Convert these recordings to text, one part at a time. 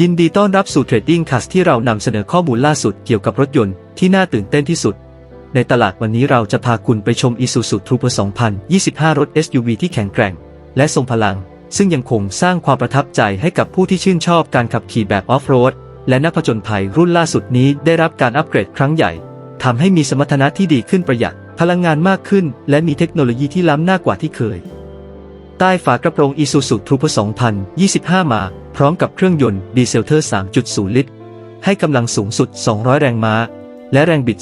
ยินดีต้อนรับสู่ Trading c a s t ที่เรานำเสนอข้อมูลล่าสุดเกี่ยวกับรถยนต์ที่น่าตื่นเต้นที่สุด ในตลาดวันนี้เราจะพาคุณไปชม Isuzu Trooper 2025 รถ SUV ที่แข็งแกร่ง และทรงพลัง ซึ่งยังคงสร้างความประทับใจให้กับผู้ที่ชื่นชอบการขับขี่แบบออฟโรดและนักผจญภัยรุ่นล่าสุดนี้ได้รับการอัปเกรดครั้งใหญ่ทำให้มีสมรรถนะที่ดีขึ้นประหยัด พลังงานมากขึ้น และมีเทคโนโลยีที่ล้ำหน้ากว่าที่เคย ใต้ฝากระโปรง Isuzu Trooper 2025 มา พร้อมกับเครื่องยนต์ดีเซลเทอร์ 3.0 ลิตร ให้กำลังสูงสุด 200 แรงม้า และแรงบิด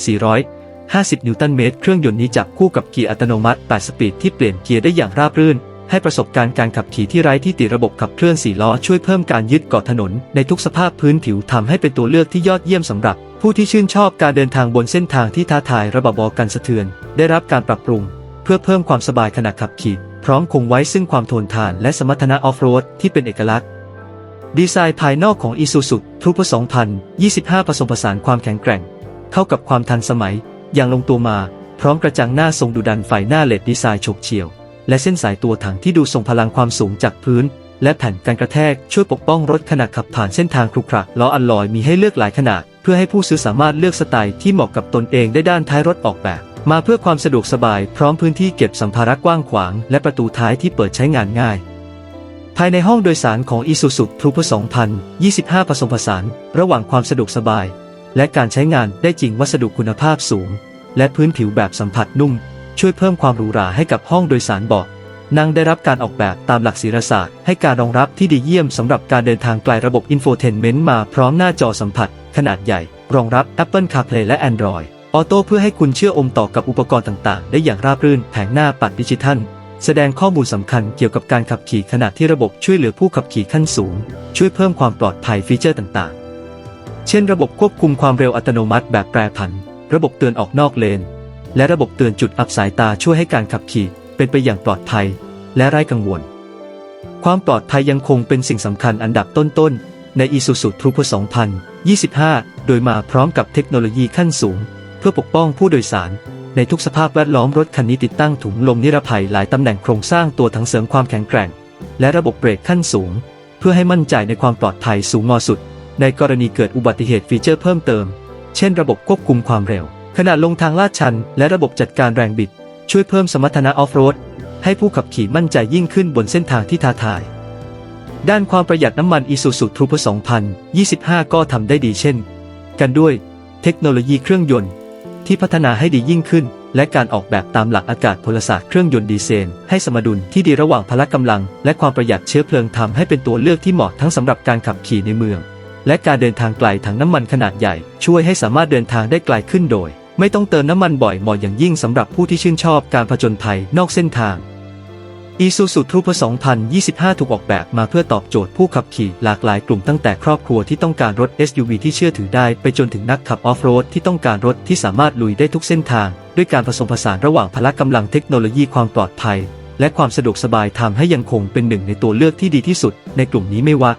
450 นิวตันเมตร เครื่องยนต์นี้จับคู่กับเกียร์อัตโนมัติ 8 สปีดที่เปลี่ยนเกียร์ได้อย่างราบรื่น ให้ประสบการณ์การขับขี่ที่ไร้ที่ติระบบขับเคลื่อน4ล้อช่วยเพิ่มการยึดเกาะถนน ในทุกสภาพพื้นผิวทำให้เป็นตัวเลือกที่ยอดเยี่ยมสำหรับ ผู้ที่ชื่นชอบการเดินทางบนเส้นทางที่ท้าทายระบบกันสะเทือน ได้รับการปรับปรุง เพื่อเพิ่มความสบายขณะขับขี่ พร้อมคงไว้ซึ่งความทนทานและสมรรถนะออฟโรดที่เป็นเอกลักษณ์ ดีไซน์ภายนอกของ Isuzu t r u p 2025 ผสมผสานความแข็งแกร่ง เข้ากับความทันสมัย อย่างลงตัวมา พร้อมกระจังหน้าทรงดุดันไฟหน้าเลดดีไซน์ฉบเฉี่ยว และเส้นสายตัวถังที่ดูทรงพลังความสูงจากพื้น และแผ่นกันกระแทกช่วยปกป้องรถขณะขับผ่านเส้นทางครุขระล้ออัลลอยมีให้เลือกหลายขนาด เพื่อให้ผู้ซื้อสามารถเลือกสไตล์ที่เหมาะกับตนเองได้ด้านท้ายรถออกแบบ มาเพื่อความสะดวกสบายพร้อมพื้นที่เก็บสัมภาระกว้างขวาง และประตูท้ายที่เปิดใช้งานง่าย ภายในห้องโดยสารของ Isuzu Trooper 2025 ผสมผสาน ระหว่างความสะดวกสบาย และการใช้งานได้จริงวัสดุคุณภาพสูง และพื้นผิวแบบสัมผัสนุ่ม ช่วยเพิ่มความหรูหราให้กับห้องโดยสารเบาะนั่งได้รับการออกแบบตามหลักศิลศาสตร์ ให้การรองรับที่ดีเยี่ยมสำหรับการเดินทางไกลระบบ Infotainment มาพร้อมหน้าจอสัมผัส ขนาดใหญ่ รองรับ Apple CarPlay และ Android Auto เพื่อให้คุณเชื่ออมต่อกับอุปกรณ์ต่างๆ ได้อย่างราบรื่นแผงหน้าปัดดิจิทัล แสดงข้อมูลสำคัญเกี่ยวกับการขับขี่ขณะที่ระบบช่วยเหลือผู้ขับขี่ขั้นสูง ช่วยเพิ่มความปลอดภัยฟีเจอร์ต่างๆ เช่น ระบบควบคุมความเร็วอัตโนมัติแบบแปรผัน ระบบเตือนออกนอกเลน และระบบเตือนจุดอับสายตาช่วยให้การขับขี่เป็นไปอย่างปลอดภัย และไร้กังวล ความปลอดภัยยังคงเป็นสิ่งสำคัญอันดับต้นๆใน Isuzu Trooper 2025 โดยมาพร้อมกับเทคโนโลยีขั้นสูง พื่อปกป้องผู้โดยสาร ในทุกสภาพแวดล้อมรถคันนี้ติดตั้งถุงลมนิรภัยหลายตำแหน่งโครงสร้างตัวถังเสริมความแข็งแกร่ง และระบบเบรกขั้นสูง เพื่อให้มั่นใจในความปลอดภัยสูงงอสุด ในกรณีเกิดอุบัติเหตุฟีเจอร์เพิ่มเติม เช่น ระบบควบคุมความเร็ว ขณะลงทางลาดชัน และระบบจัดการแรงบิด ช่วยเพิ่มสมรรถนะออฟโรดให้ผู้ขับขี่มั่นใจยิ่งขึ้นบนเส้นทางที่ท้าทาย ด้านความประหยัดน้ำมัน Isuzu Trooper 2025 ก็ทำได้ดีเช่น กันด้วย เทคโนโลยีเครื่องยนต์ ที่พัฒนาให้ดียิ่งขึ้น และการออกแบบตามหลักอากาศพลศาสตร์เครื่องยนต์ดีเซลให้สมดุลที่ดีระหว่างพละกำลัง และความประหยัดเชื้อเพลิงทำให้เป็นตัวเลือกที่เหมาะทั้งสำหรับการขับขี่ในเมือง และการเดินทางไกลถังน้ำมันขนาดใหญ่ ช่วยให้สามารถเดินทางได้ไกลขึ้นโดย ไม่ต้องเติมน้ำมันบ่อยเหมาะอย่างยิ่งสำหรับผู้ที่ชื่นชอบการผจญภัยนอกเส้นทาง Isuzu Thru 2025 ถูกออกแบบมาเพื่อตอบโจทย์ผู้ขับขี่หลากหลายกลุ่มตั้งแต่ครอบครัวที่ต้องการรถ SUV ที่เชื่อถือได้ ไปจนถึงนักขับออฟโรดที่ต้องการรถที่สามารถลุยได้ทุกเส้นทาง ด้วยการผสมผสานระหว่างพละกำลังเทคโนโลยีความปลอดภัย และความสะดวกสบายทำให้ยังคงเป็นหนึ่งในตัวเลือกที่ดีที่สุด ในกลุ่มนี้ไม่ว่า